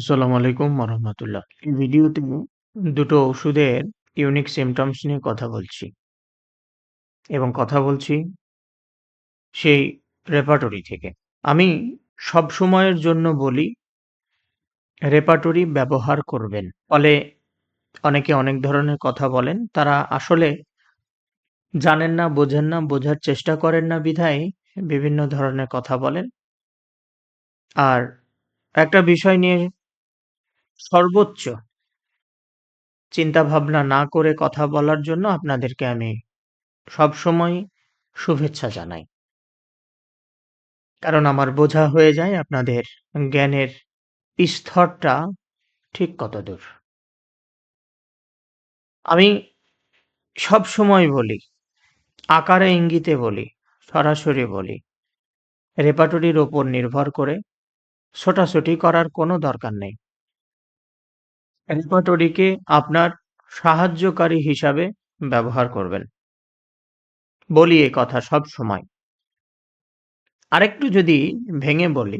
আসসালামু আলাইকুম রহমতুল্লাহ ভিডিওতে দুটো ওষুধের ইউনিক সিমটমস নিয়ে কথা বলছি। এবং কথা বলছি সেই রেপাটরি থেকে। আমি সব সময়ের জন্য বলি রেপার্টরি ব্যবহার করবেন। ফলে অনেকে অনেক ধরনের কথা বলেন, তারা আসলে জানেন না, বোঝেন না, বোঝার চেষ্টা করেন না বিধায় বিভিন্ন ধরনের কথা বলেন। আর একটা বিষয় নিয়ে সর্বোচ্চ চিন্তাভাবনা না করে কথা বলার জন্য আপনাদেরকে আমি সবসময় শুভেচ্ছা জানাই। কারণ আমার বোঝা হয়ে যায় আপনাদের জ্ঞানের স্তরটা ঠিক কতদূর। আমি সব সময় বলি, আকারে ইঙ্গিতে বলি, সরাসরি বলি, রেপাটরির ওপর নির্ভর করে ছোটাছুটি করার কোনো দরকার নেই। রেপার্টরিকে আপনার সাহায্যকারী হিসাবে ব্যবহার করবেন। বলি এ কথা সব সময়। আরেকটু যদি ভেঙে বলি,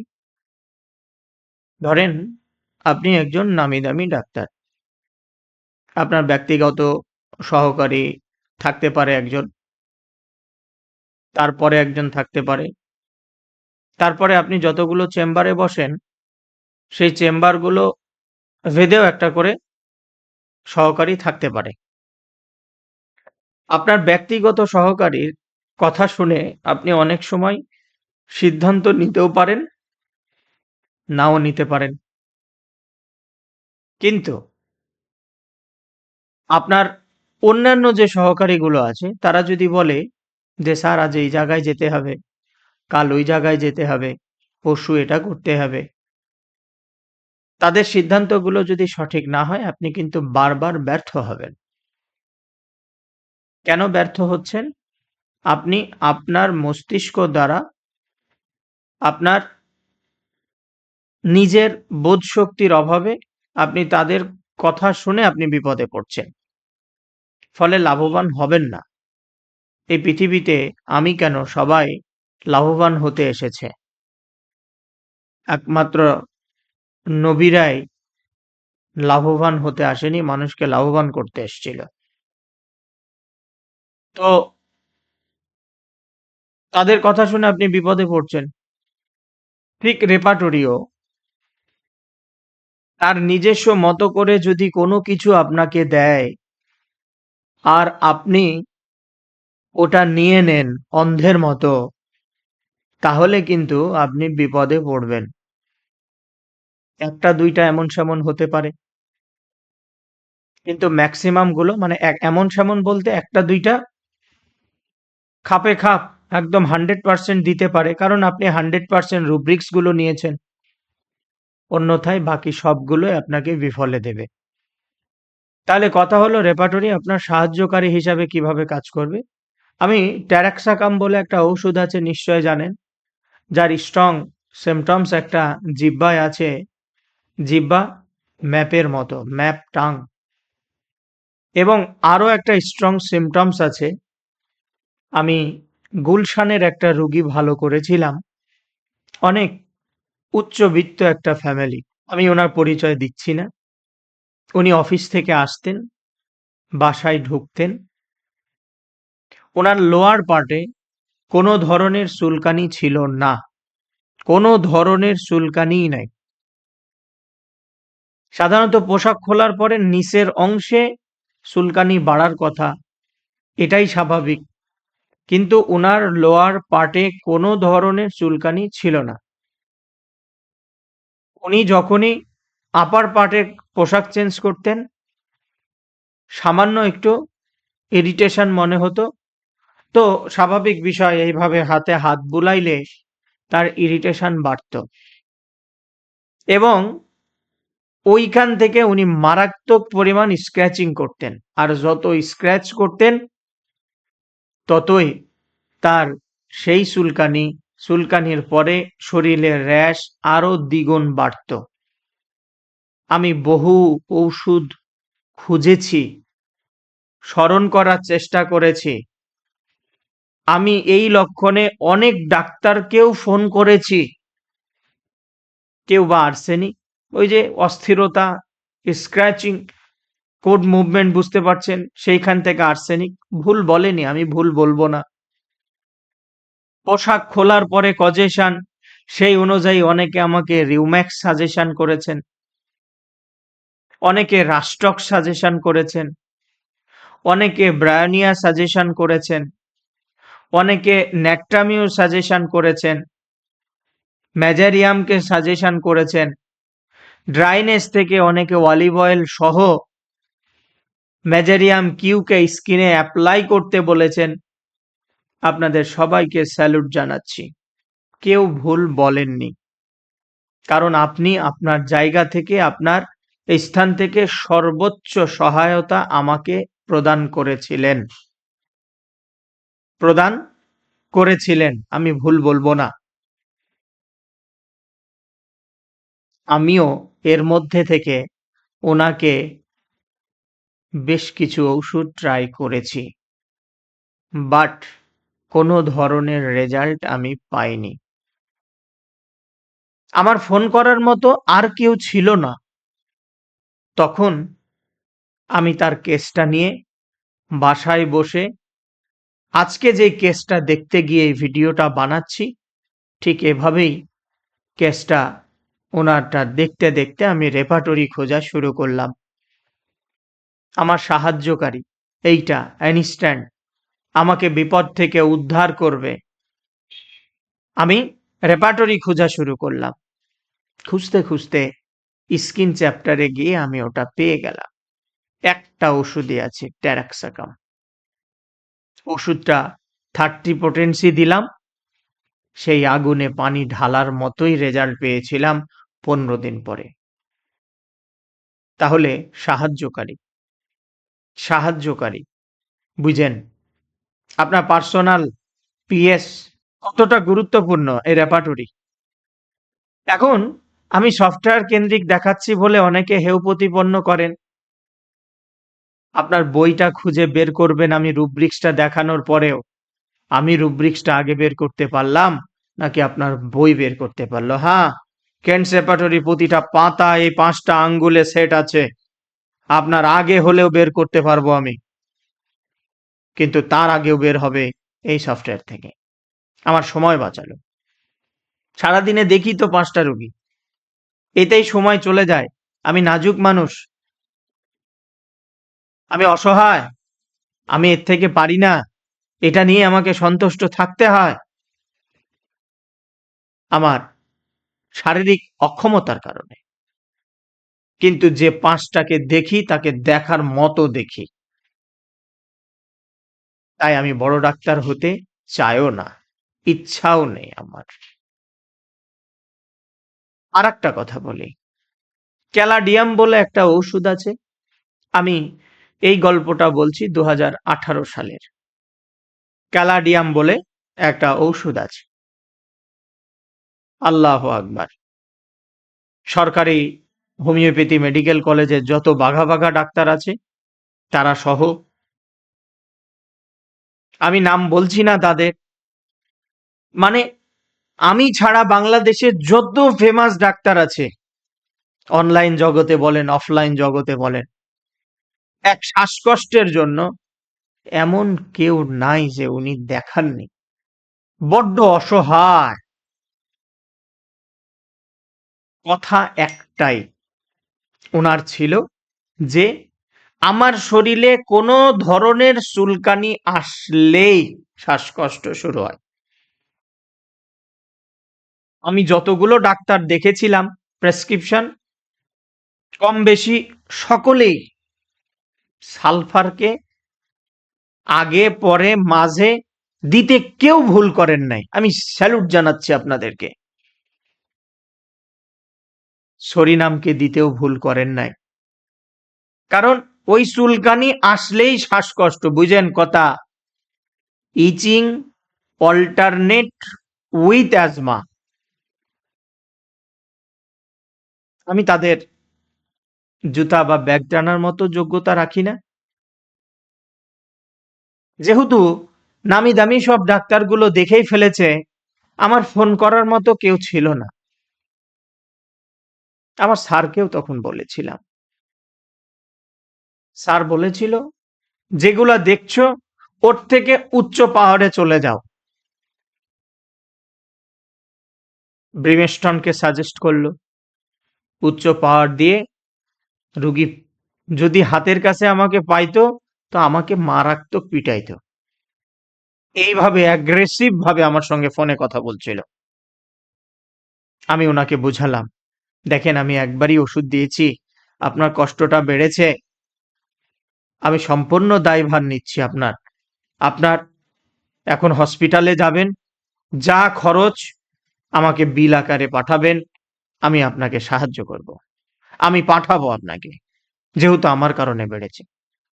ধরেন আপনি একজন নামি দামি ডাক্তার। আপনার ব্যক্তিগত সহকারী থাকতে পারে একজন, তারপরে একজন থাকতে পারে। তারপরে আপনি যতগুলো চেম্বারে বসেন, সেই চেম্বারগুলো ভেদেও একটা করে সহকারী থাকতে পারে। আপনার ব্যক্তিগত সহকারীর কথা শুনে আপনি অনেক সময় সিদ্ধান্ত নিতেও পারেন, নাও নিতে পারেন। কিন্তু আপনার অন্যান্য যে সহকারীগুলো আছে, তারা যদি বলে যে, স্যার, আজ এই জায়গায় যেতে হবে, কাল ওই জায়গায় যেতে হবে, পরশু এটা করতে হবে। তাদের সিদ্ধান্তগুলো যদি সঠিক না হয়, আপনি কিন্তু বারবার ব্যর্থ হবেন। কেন ব্যর্থ হচ্ছেন? আপনি আপনার মস্তিষ্ক দ্বারা আপনার নিজের বোধ শক্তির অভাবে আপনি তাদের কথা শুনে আপনি বিপদে পড়ছেন। ফলে লাভবান হবেন না। এই পৃথিবীতে আমি কেন সবাই লাভবান হতে এসেছে? একমাত্র নবীরাই লাভবান হতে আসেনি, মানুষকে লাভবান করতে এসেছিল। তো তাদের কথা শুনে আপনি বিপদে পড়ছেন। ঠিক রেপার্টরিও তার নিজস্ব মতো করে যদি কোনো কিছু আপনাকে দেয়, আর আপনি ওটা নিয়ে নেন অন্ধের মতো, তাহলে কিন্তু আপনি বিপদে পড়বেন। একটা, দুইটা এমন সেমন হতে পারে। কিন্তু ম্যাক্সিমামগুলো মানে এমন সেমন বলতে একটা, দুইটা খাপে খাপ একদম হান্ড্রেড পার্সেন্ট দিতে পারে। কারণ আপনি হান্ড্রেড পার্সেন্ট রুব্রিক্সগুলো নিয়েছেন। অন্যথায় বাকি সবগুলো আপনাকে বিফলে দেবে। তাহলে কথা হলো রেপাটরি আপনার সাহায্যকারী হিসাবে কীভাবে কাজ করবে? আমি ট্যারাক্সাকাম বলে একটা ঔষধ আছে নিশ্চয় জানেন। যার স্ট্রং সিমটমস একটা জিব্বায় আছে জিব্বা ম্যাপের মতো, ম্যাপ টাং। এবং আরও একটা স্ট্রং সিমটমস আছে। আমি গুলশানের একটা রুগী ভালো করেছিলাম। অনেক উচ্চবিত্ত একটা ফ্যামিলি আমি ওনার পরিচয় দিচ্ছি না। উনি অফিস থেকে আসতেন, বাসায় ঢুকতেন। ওনার লোয়ার পার্টে কোনো ধরনের চুলকানি ছিল না। কোনো ধরনের চুলকানিই নাই। সাধারণত পোশাক খোলার পরে নিচের অংশে চুলকানি বাড়ার কথা। এটাই স্বাভাবিক। কিন্তু ওনার লোয়ার পার্টে কোনো ধরনের চুলকানি ছিল না। উনি যখনই আপার পার্টে পোশাক চেঞ্জ করতেন, সামান্য একটু ইরিটেশন মনে হতো। তো স্বাভাবিক বিষয়, এইভাবে হাতে হাত বুলাইলে তার ইরিটেশন বাড়ত। এবং ওইখান থেকে উনি মারাত্মক পরিমাণ স্ক্র্যাচিং করতেন। আর যত স্ক্র্যাচ করতেন, ততই তার সেই চুলকানি, চুলকানির পরে শরীরের র্যাশ আরও দ্বিগুণ বাড়ত। আমি বহু ঔষধ খুঁজেছি, স্মরণ করার চেষ্টা করেছি। আমি এই লক্ষণে অনেক ডাক্তারকেও ফোন করেছি। কেউ বা আর্সেনিক ওই যে অস্থিরতা স্ক্র্যাচিং কোড মুভমেন্ট বুঝতে পারছেন, সেইখান থেকে আর্সেনিক ভুল বলেনি, আমি ভুল বলব না। পোশাক খোলার পরে কজেশন সেই অনুযায়ী অনেকে আমাকে রিউম্যাক্স সাজেশন করেছেন। অনেকে রাষ্ট্রক সাজেশন করেছেন। অনেকে ব্রায়োনিয়া সাজেশন করেছেন। অনেকে ন্যাট্রামিও সাজেশন করেছেন। ম্যাজারিয়ামকে সাজেশন করেছেন। ড্রাইনেস থেকে অনেকে অলিভ অয়েল সহ ম্যাজারিয়াম কিউকে স্কিনে অ্যাপ্লাই করতে বলেছেন। আপনাদের সবাইকে স্যালুট জানাচ্ছি। কেউ ভুল বলেননি। কারণ আপনি আপনার জায়গা থেকে, আপনার স্থান থেকে সর্বোচ্চ সহায়তা আমাকে প্রদান করেছিলেন। প্রদান করেছিলেন। আমি ভুল বলব না। আমিও এর মধ্যে থেকে ওনাকে বেশ কিছু ওষুধ ট্রাই করেছি। বাট কোনো ধরনের রেজাল্ট আমি পাইনি। আমার ফোন করার মতো আর কেউ ছিল না। তখন আমি তার কেসটা নিয়ে বাসায় বসে আজকে যে কেসটা দেখতে গিয়ে ভিডিওটা বানাচ্ছি, ঠিক এভাবেই কেসটা ওনারটা দেখতে দেখতে আমি রেপাটরি খোঁজা শুরু করলাম। আমার সাহায্যকারী, এইটা অ্যানিস্ট্যান্ট আমাকে বিপদ থেকে উদ্ধার করবে। আমি রেপাটরি খোঁজা শুরু করলাম। খুঁজতে খুঁজতে স্কিন চ্যাপ্টারে গিয়ে আমি ওটা পেয়ে গেলাম। একটা ওষুধই আছে ট্যারাক্সাকাম ওষুধটা থার্টি পোটেন্সি দিলাম। সেই আগুনে পানি ঢালার মতোই রেজাল্ট পেয়েছিলাম। পনেরো দিন পরে। তাহলে সাহায্যকারী। সাহায্যকারী। বুঝেন, আপনার পার্সোনাল পিএস কতটা গুরুত্বপূর্ণ এই রেপাটরি এখন আমি সফটওয়্যার কেন্দ্রিক দেখাচ্ছি বলে অনেকে হেউ প্রতিপন্ন করেন। আপনার বইটা খুঁজে বের করবেন আমি রুব্রিক্সটা দেখানোর পরেও। আমি রুব্রিক্সটা আগে বের করতে পারলাম, নাকি আপনার বই বের করতে পারল? হ্যাঁ কেন্ট সেপাটরি প্রতিটা পাতা এই পাঁচটা আঙ্গুলে সেট আছে? আপনার আগে হলেও বের করতে পারব আমি। কিন্তু তার আগেও বের হবে এই সফটওয়্যার থেকে। আমার সময় বাঁচালো। সারাদিনে দেখি তো পাঁচটা রুগী। এতেই সময় চলে যায়। আমি নাজুক মানুষ। আমি অসহায়। আমি এর থেকে পারি না। এটা নিয়ে আমাকে সন্তুষ্ট থাকতে হয়। আমার শারীরিক অক্ষমতার কারণে। কিন্তু যে পাঁচটাকে দেখি, তাকে দেখার মতো দেখি। তাই আমি বড় ডাক্তার হতে চাইও না, ইচ্ছাও নেই আমার। আর একটা কথা বলি। ক্যালাডিয়াম বলে একটা ঔষধ আছে। আমি এই গল্পটা বলছি দু হাজার আঠারো সালের। ক্যালাডিয়াম বলে একটা ঔষধ আছে। আল্লাহ আকবার। সরকারি হোমিওপ্যাথি মেডিকেল কলেজে যত বাঘা বাঘা ডাক্তার আছে, তারা সহ। আমি নাম বলছি না তাদের। মানে আমি ছাড়া বাংলাদেশে যত ফেমাস ডাক্তার আছে অনলাইন জগতে বলেন অফলাইন জগতে বলেন, এক শ্বাসকষ্টের জন্য এমন কেউ নাই যে উনি দেখাননি। বড্ড অসহায়। কথা একটাই। ওনার ছিল যে, আমার শরীরে কোনো ধরনের চুলকানি আসলেই শ্বাসকষ্ট শুরু হয়। আমি যতগুলো ডাক্তার দেখেছিলাম, প্রেসক্রিপশন, কম বেশি সকলেই সালফারকে আগে, পরে, মাঝে দিতে কেউ ভুল করেন নাই। আমি স্যালুট জানাচ্ছি আপনাদেরকে। সরিনামকে দিতেও ভুল করেন নাই। কারণ ওই চুলকানি আসলেই শ্বাসকষ্ট, বুঝেন কথা? Itching alternate with asthma. আমি তাদের জুতা বা ব্যাগ টানার মতো যোগ্যতা রাখি না। যেহেতু নামি দামি সব ডাক্তারগুলো দেখেই ফেলেছে, আমার ফোন করার মতো কেউ ছিল না। আমার স্যারকেও তখন বলেছিলাম। স্যার বলেছিল, যেগুলা দেখছ, ওর থেকে উচ্চ পাহাড়ে চলে যাও। ব্রিমেস্টনকে সাজেস্ট করল, উচ্চ পাহাড় দিয়ে রুগী যদি হাতের কাছে আমাকে পাইতো, তো আমাকে মারাত্মক পিটাইতো। এইভাবে অ্যাগ্রেসিভ ভাবে আমার সঙ্গে ফোনে কথা বলছিল। আমি ওনাকে বুঝালাম দেখেন, আমি একবারই ওষুধ দিয়েছি, আপনার কষ্টটা বেড়েছে। আমি সম্পূর্ণ দায়ভার নিচ্ছি আপনার। আপনার এখন হসপিটালে যাবেন, যা খরচ আমাকে বিল আকারে পাঠাবেন, আমি আপনাকে সাহায্য করব। আমি পাঠাবো আপনাকে, যেহেতু আমার কারণে বেড়েছে।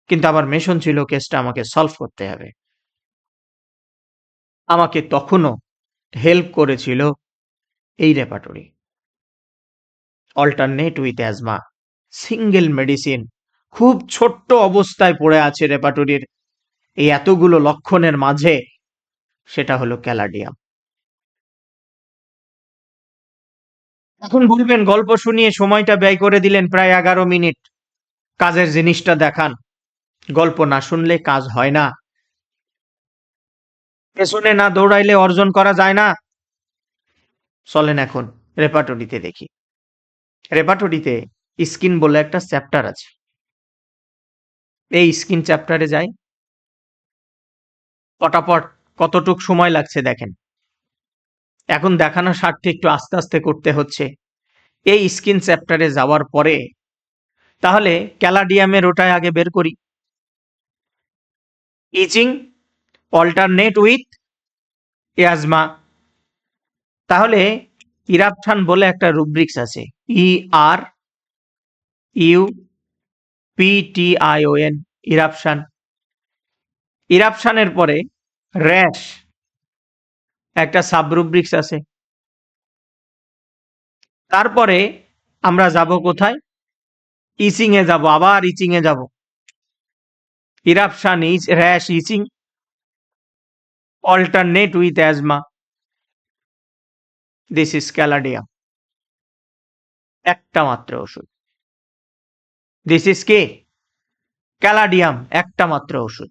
কিন্তু আমার মেশন ছিল, কেসটা আমাকে সলভ করতে হবে। আমাকে তখনও হেল্প করেছিল এই repertory alternate with asthma single medicine খুব ছোট্ট অবস্থায় পড়ে আছে রেপাটরির এই এতগুলো লক্ষণের মাঝে। সেটা হলো ক্যালাডিয়াম। এখন বলবেন, গল্প শুনিয়ে সময়টা ব্যয় করে দিলেন প্রায় এগারো মিনিট। কাজের জিনিসটা দেখান। গল্প না শুনলে কাজ হয় না। পেছনে না দৌড়াইলে অর্জন করা যায় না। চলেন এখন রেপাটরিতে দেখি। রেপাটরিতে স্কিন বলে একটা চ্যাপ্টার আছে। এই স্কিন চ্যাপ্টারে যাই। পটাপট কতটুক সময় লাগছে দেখেন। এখন দেখানো স্বার্থে একটু আস্তে আস্তে করতে হচ্ছে। এই স্কিন চ্যাপ্টারে যাওয়ার পরে তাহলে ক্যালাডিয়ামের ওটাই আগে বের করি। ইচিং, অল্টারনেট উইথ ইয়াজমা তাহলে ইরাপঠান বলে একটা রুব্রিক্স আছে। E R U P T I O N eruption ইরাপশানের পরে র্যাশ একটা সাবরুব্রিক্স আছে। তারপরে আমরা যাব কোথায়? ইচিং এ যাব, আবার ইচিং এ যাব eruption itch rash itching alternate with asthma this is caladium একটা মাত্র ওষুধ। This is K? ক্যালাডিয়াম একটা মাত্র ওষুধ।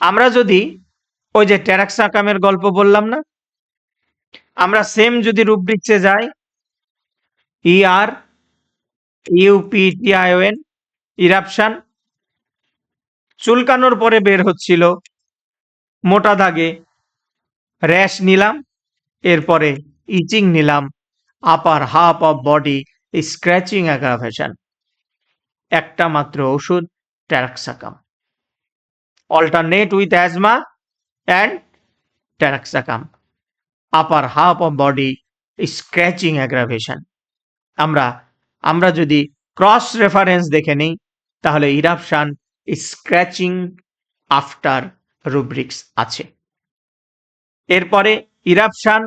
আমরা যদি ওই যে টেরাক্সাকামের গল্প বললাম না, আমরা সেম যদি রুব্রিক্সে যাই ই আর ইউপিটিআইওএন ইরাপশান চুলকানোর পরে বের হচ্ছিল, মোটা দাগে র্যাশ নিলাম এরপরে ইচিং নিলাম upper half of body scratching aggravation একটা মাত্র ওষুধ taraxacum alternate with asthma and taraxacum upper half of body scratching aggravation আমরা আমরা যদি ক্রস রেফারেন্স দেখে নিই, তাহলে ইরাপশান স্ক্র্যাচিং আফটার রুব্রিক্স আছে। এরপরে ইরাপশান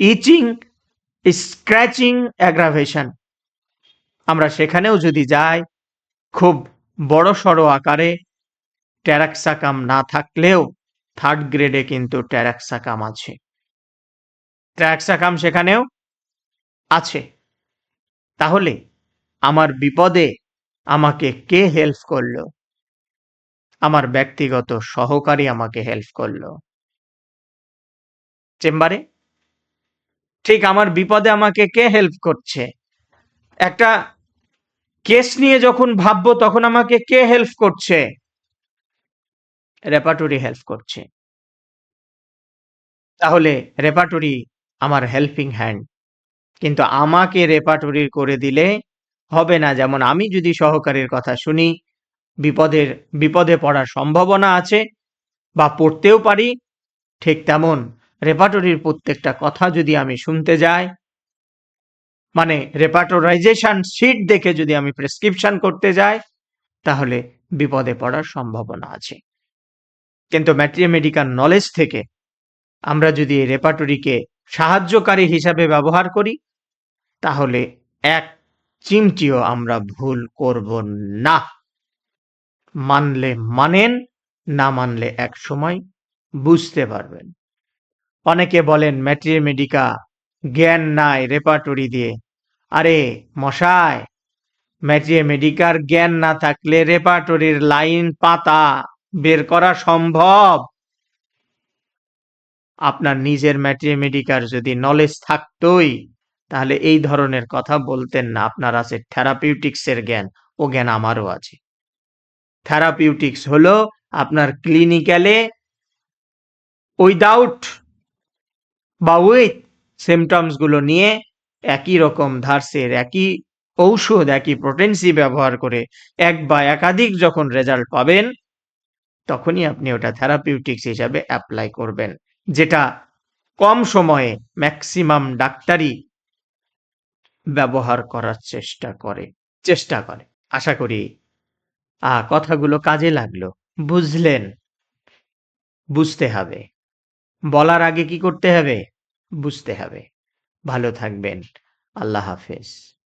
ইচিং স্ক্র্যাচিং অ্যাগ্রাভেশন আমরা সেখানেও যদি যাই, খুব বড় সড়ো আকারে ট্যারাক্সাকাম না থাকলেও থার্ড গ্রেডে কিন্তু ট্যারাক্সাকাম আছে। ট্যারাক্সাকাম সেখানেও আছে। তাহলে আমার বিপদে আমাকে কে হেল্প করল? আমার ব্যক্তিগত সহকারী আমাকে হেল্প করল। চেম্বারে ঠিক আমার বিপদে আমাকে কে হেল্প করছে? একটা কেস নিয়ে যখন ভাববো তখন আমাকে কে হেল্প করছে? রেপাটরি হেল্প করছে। তাহলে রেপাটরি আমার হেল্পিং হ্যান্ড কিন্তু আমাকে রেপাটরির করে দিলে হবে না। যেমন আমি যদি সহকারীর কথা শুনি, বিপদের, বিপদে পড়ার সম্ভাবনা আছে বা পড়তেও পারি, ঠিক তেমন রেপাটরির প্রত্যেকটা কথা যদি আমি শুনতে যাই মানে রেপাটোরাইজেশন শিট দেখে যদি আমি প্রেসক্রিপশন করতে যাই, তাহলে বিপদে পড়ার সম্ভাবনা আছে। কিন্তু ম্যাট্রিমেডিক্যাল নলেজ থেকে আমরা যদি রেপাটরিকে সাহায্যকারী হিসাবে ব্যবহার করি, তাহলে এক চিমটিও আমরা ভুল করব না। মানলে মানেন, না মানলে এক সময় বুঝতে পারবেন। অনেকে বলেন ম্যাট্রিমেডিকা জ্ঞান নাই রেপাটরি দিয়ে। আরে মশায় মশাই ম্যাথমেটিকার জ্ঞান না থাকলে রেপার্টরির লাইন পাতা বের করা সম্ভব? আপনার নিজের ম্যাথমেটিকার যদি নলেজ থাকতোই, তাহলে এই ধরনের কথা বলতেন না। আপনার আছে থেরাপিউটিক্স এর জ্ঞান, ও জ্ঞান আমারও আছে। থেরাপিউটিক্স হলো আপনার ক্লিনিক্যালে উইদাউট বা উইথ সিমটমসগুলো নিয়ে একই রকম ধার্সের, একই ঔষধ, একই প্রোটেন্সি ব্যবহার করে এক বা একাধিক যখন রেজাল্ট পাবেন, তখনই আপনি ওটা থেরাপিউটিক্স হিসাবে অ্যাপ্লাই করবেন, যেটা কম সময়ে ম্যাক্সিমাম ডাক্তারি ব্যবহার করার চেষ্টা করে চেষ্টা করে। আশা করি আ কথাগুলো কাজে লাগল। বুঝলেন, বুঝতে হবে। বলার আগে কি করতে হবে? বুঝতে হবে। ভালো থাকবেন। আল্লাহ হাফেজ।